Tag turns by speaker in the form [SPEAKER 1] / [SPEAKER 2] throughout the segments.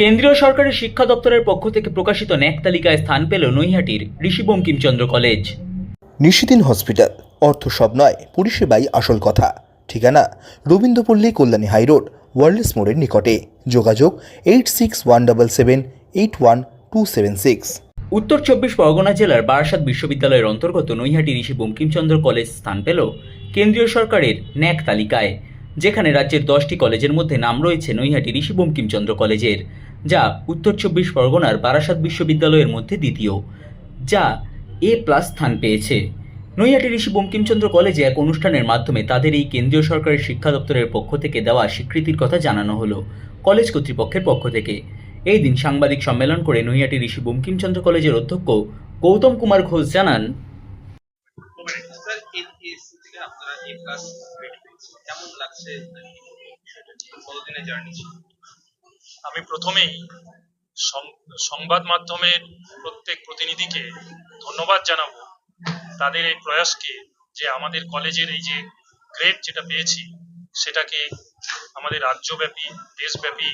[SPEAKER 1] কেন্দ্রীয় সরকারের শিক্ষা দপ্তরের পক্ষ থেকে প্রকাশিত ন্যাক তালিকায় স্থান পেল নৈহাটির ঋষি বঙ্কিমচন্দ্র কলেজ।
[SPEAKER 2] নিশিদিন হসপিটাল অর্থ সব নয় পরিষেবাই আসল কথা। ঠিকানা রবীন্দ্রপল্লী কল্যাণী হাইরোড ওয়ার্ল্ডস মোড়ের নিকটে। যোগাযোগ eight six one double seven eight one two seven six.
[SPEAKER 1] Uttar Chabbish Pargana জেলার বারাসাত বিশ্ববিদ্যালয়ের অন্তর্গত নৈহাটি ঋষি বঙ্কিমচন্দ্র কলেজ স্থান পেল কেন্দ্রীয় সরকারের ন্যাক তালিকায় যেখানে রাজ্যের দশটি কলেজের মধ্যে নাম রয়েছে নৈহাটি ঋষি বঙ্কিমচন্দ্র কলেজের। যা উত্তর চব্বিশ পরগনার বারাসাত বিশ্ববিদ্যালয়ের মধ্যে দ্বিতীয়, যা এ প্লাস স্থান পেয়েছে। নৈহাটি ঋষি বঙ্কিমচন্দ্র কলেজে এক অনুষ্ঠানের মাধ্যমে তাদের এই কেন্দ্রীয় সরকারের শিক্ষা দপ্তরের পক্ষ থেকে দেওয়া স্বীকৃতির কথা জানানো হলো কলেজ কর্তৃপক্ষের পক্ষ থেকে। এই দিন সাংবাদিক সম্মেলন করে নৈহাটি ঋষি বঙ্কিমচন্দ্র কলেজের অধ্যক্ষ গৌতম কুমার ঘোষ জানান
[SPEAKER 3] আমি প্রথমেই সংবাদ মাধ্যমের প্রত্যেক প্রতিনিধিকে ধন্যবাদ জানাব। তাদের এই প্রয়াসকে যে আমাদের কলেজের এই যে গ্রেড যেটা পেয়েছি, সেটাকে আমাদের রাজ্যব্যাপী, দেশব্যাপী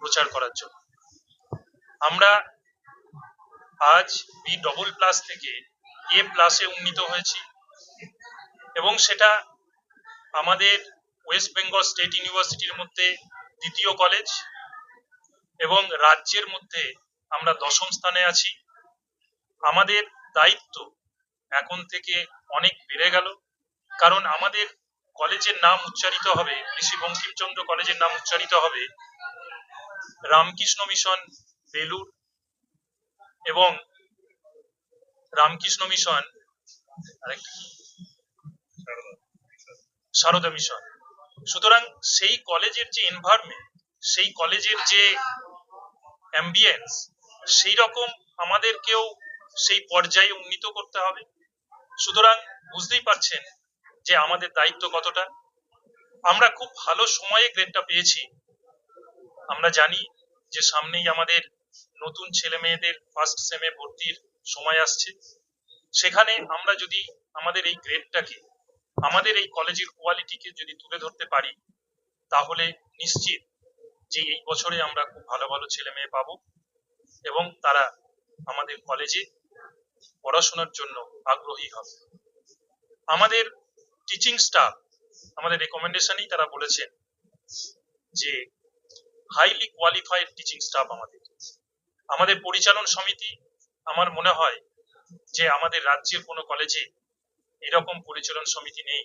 [SPEAKER 3] প্রচার করার জন্য। আমরা আজ বি ডবল প্লাস থেকে এ প্লাসে উন্নীত হয়েছি এবং সেটা আমাদের ওয়েস্ট বেঙ্গল স্টেট ইউনিভার্সিটির মধ্যে দ্বিতীয় কলেজ এবং রাজ্যের মধ্যে আমরা দশম স্থানে আছি আমাদের দায়িত্ব এখন থেকে অনেক বেড়ে গেল, কারণ আমাদের কলেজের নাম উচ্চারিত হবে, ঋষি বঙ্কিমচন্দ্র কলেজের নাম উচ্চারিত হবে রামকৃষ্ণ মিশন বেলুর এবং রামকৃষ্ণ মিশন? সারদা মিশন সুতরাং সেই কলেজের যে এনভায়রনমেন্ট সেই কলেজের যে অ্যাম্বিয়েন্স সেই রকম আমাদেরকেও সেই পর্যায়ে উন্নীত করতে হবে। সুতরাং বুঝতেই পারছেন যে আমাদের দায়িত্ব কতটা। আমরা খুব ভালো সময়ে গ্রেডটা পেয়েছি। আমরা জানি যে সামনেই আমাদের নতুন ছেলে মেয়েদের ফার্স্ট সেমে ভর্তির সময় আসছে। সেখানে আমরা যদি আমাদের এই গ্রেডটাকে আমাদের এই কলেজের কোয়ালিটিকে যদি তুলে ধরতে পারি, তাহলে নিশ্চিত যে এই বছরে আমরা খুব ভালো ভালো ছেলে মেয়ে পাবো এবং তারা আমাদের কলেজে পড়াশোনার জন্য আগ্রহী হবে। আমাদের টিচিং স্টাফ আমাদের রেকমেন্ডেশনেই তারা বলেছেন যে হাইলি কোয়ালিফাইড টিচিং স্টাফ আমাদের। আমাদের পরিচালন সমিতি আমার মনে হয় যে আমাদের রাজ্যের কোনো কলেজে এরকম পরিচালন সমিতি নেই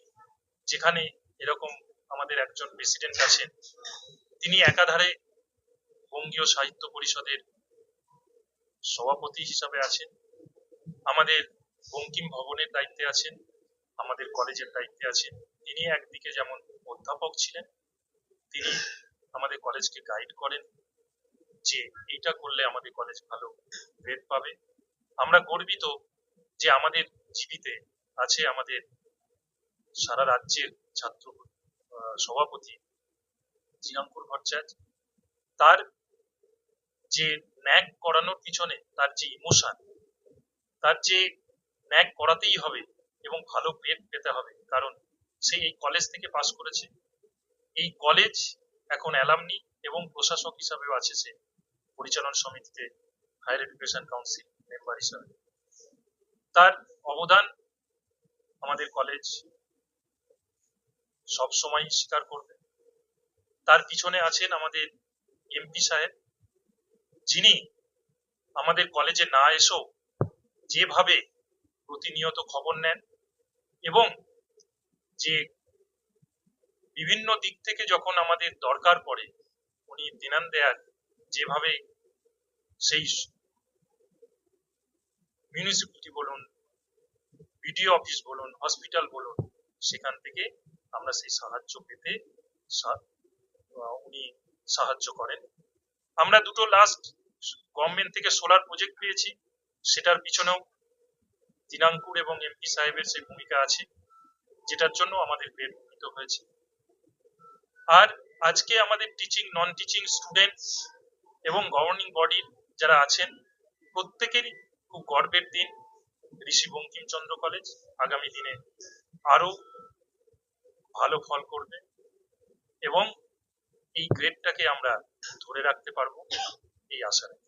[SPEAKER 3] যেখানে এরকম আমাদের একজন প্রেসিডেন্ট আছেন। তিনি একাধারে বঙ্গীয় সাহিত্য পরিষদের সভাপতি হিসাবে আছেন। আমাদের বঙ্কিম ভবনের দায়িত্বে আছেন, আমাদের কলেজের দায়িত্বে আছেন। তিনি একদিকে যেমন অধ্যাপক ছিলেন, তিনি আমাদের কলেজকে গাইড করেন যে এটা করলে আমাদের কলেজ ভালো গ্রেড পাবে। আমরা গর্বিত যে আমাদের জীবিতে আছে আমাদের সারা রাজ্যের ছাত্র সভাপতি জিয়াঙ্কুর ভট্টাচার্য। তার যে ন্যাক করানোর পিছনে তার যে ইমোশন, তার যে ন্যাক করাতেই হবে এবং ভালো গ্রেড পেতে হবে, কারণ সে এই কলেজ থেকে পাশ করেছে। এই কলেজ এখন অ্যালামনি এবং প্রশাসক হিসাবেও আছে সে। পরিচালন সমিতিতে হায়ার এডুকেশন কাউন্সিল মেম্বার হিসাবে। তার অবদান আমাদের কলেজ সব সময় স্বীকার করবে। তার পিছনে আছেন আমাদের এমপি সাহেব। যিনি আমাদের কলেজে না এসেও যেভাবে প্রতিনিয়ত খবর নেন এবং যে বিভিন্ন দিক থেকে যখন আমাদের দরকার পড়ে, উনি দিনান দেয়ার যেভাবে সেই মিউনিসিপ্যালিটি বলুন বিডিও অফিস বলুন হসপিটাল বলুন, সেখান থেকে আমরা সেই সাহায্য পেতে উনি সাহায্য করেন। আমরা দুটো লাস্ট গভর্নমেন্ট থেকে সোলার প্রজেক্ট পেয়েছি। সেটার পিছনেও দিনাঙ্কুর এবং এমপি সাহেবের সেই ভূমিকা আছে, যেটার জন্য আমাদের উন্নীত হয়েছে। আর আজকে আমাদের টিচিং নন টিচিং স্টুডেন্টস এবং গভর্নিং বডির যারা আছেন, প্রত্যেকেরই খুব গর্বের দিন ঋষি বঙ্কিমচন্দ্র কলেজ আগামী দিনে আরও ভালো ফল করবে এবং এই গ্রেডটাকে আমরা ধরে রাখতে পারব এই আশা রাখি।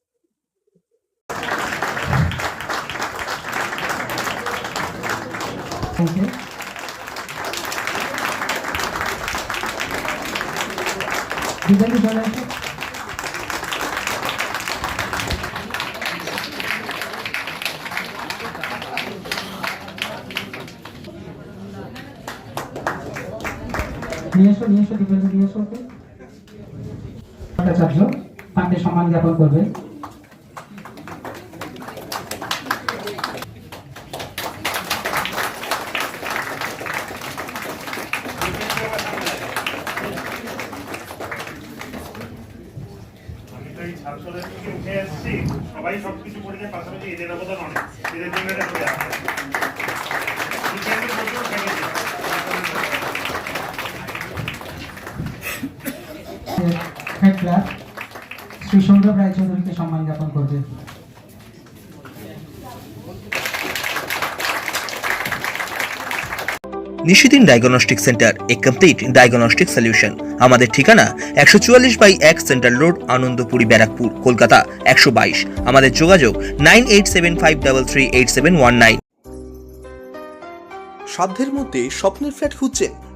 [SPEAKER 4] নিয়ে এসো নিয়ে এসো দিব্যাঙ্গ নিয়ে এসো ওকে ভট্টাচার্য তাকে সম্মান জ্ঞাপন করবে।
[SPEAKER 5] সবাই সবকিছু করেছে পাশাপাশি এদের অবদান অনেক। এদের জন্য এটা হয়ে আছে শিক্ষার্থী প্রচুর ভেঙেছে
[SPEAKER 4] হেড ক্লাস শ্রী সৌরভ রায়চৌধুরীকে সম্মান জ্ঞাপন করবে।
[SPEAKER 2] নিশিদিন ডায়াগনস্টিক সেন্টার এ কমপ্লিট ডায়াগনস্টিক সলিউশন আমাদের ঠিকানা একশো চুয়াল্লিশ বাই এক সেন্ট্রাল রোড আনন্দপুরি ব্যারাকপুর কলকাতা একশো বাইশ। আমাদের যোগাযোগ nine eight seven five double three eight seven one nine. সাধ্যের মধ্যে স্বপ্নের ফ্ল্যাট খুঁজছেন